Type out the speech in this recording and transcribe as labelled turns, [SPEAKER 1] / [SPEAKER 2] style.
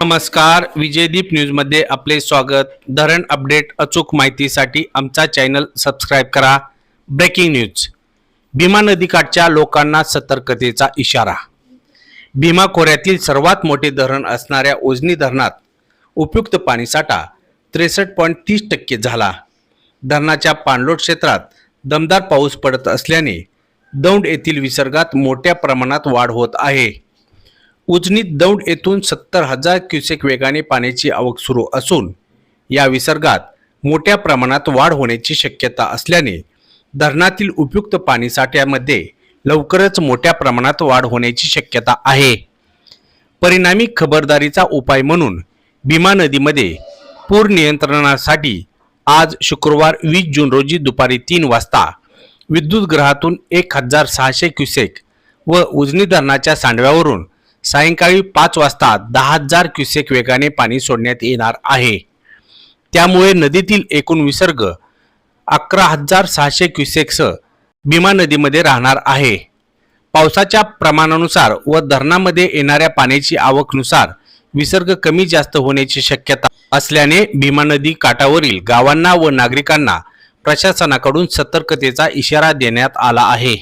[SPEAKER 1] नमस्कार विजयदीप न्यूजमध्ये आपले स्वागत. धरण अपडेट अचूक माहितीसाठी आमचा चॅनल सबस्क्राईब करा. Breaking news. भीमा नदीकाठच्या लोकांना सतर्कतेचा इशारा. भीमा खोऱ्यातील सर्वात मोठे धरण असणाऱ्या उजनी धरणात उपयुक्त पाणीसाठा त्रेसष्ट पॉईंट तीस टक्के झाला. धरणाच्या पाणलोट क्षेत्रात दमदार पाऊस पडत असल्याने दौंड येथील विसर्गात मोठ्या प्रमाणात वाढ होत आहे. उजनीत दौंड येथून सत्तर हजार क्युसेक वेगाने पाण्याची आवक सुरू असून या विसर्गात मोठ्या प्रमाणात वाढ होण्याची शक्यता असल्याने धरणातील उपयुक्त पाणीसाठ्यामध्ये लवकरच मोठ्या प्रमाणात वाढ होण्याची शक्यता आहे. परिणामी खबरदारीचा उपाय म्हणून भीमा नदीमध्ये पूर नियंत्रणासाठी आज शुक्रवार वीस जून रोजी दुपारी तीन वाजता विद्युत ग्रहातून एक हजार सहाशे क्युसेक व उजनी धरणाच्या सांडव्यावरून सायंकाळी पाच वाजता दहा हजार क्युसेक वेगाने पाणी सोडण्यात येणार आहे. त्यामुळे नदीतील एकूण विसर्ग अकरा हजार सहाशे क्युसेक्सह भीमा नदीमध्ये राहणार आहे. पावसाच्या प्रमाणानुसार व धरणामध्ये येणाऱ्या पाण्याची आवकनुसार विसर्ग कमी जास्त होण्याची शक्यता असल्याने भीमा नदी काठावरील गावांना व नागरिकांना प्रशासनाकडून सतर्कतेचा इशारा देण्यात आला आहे.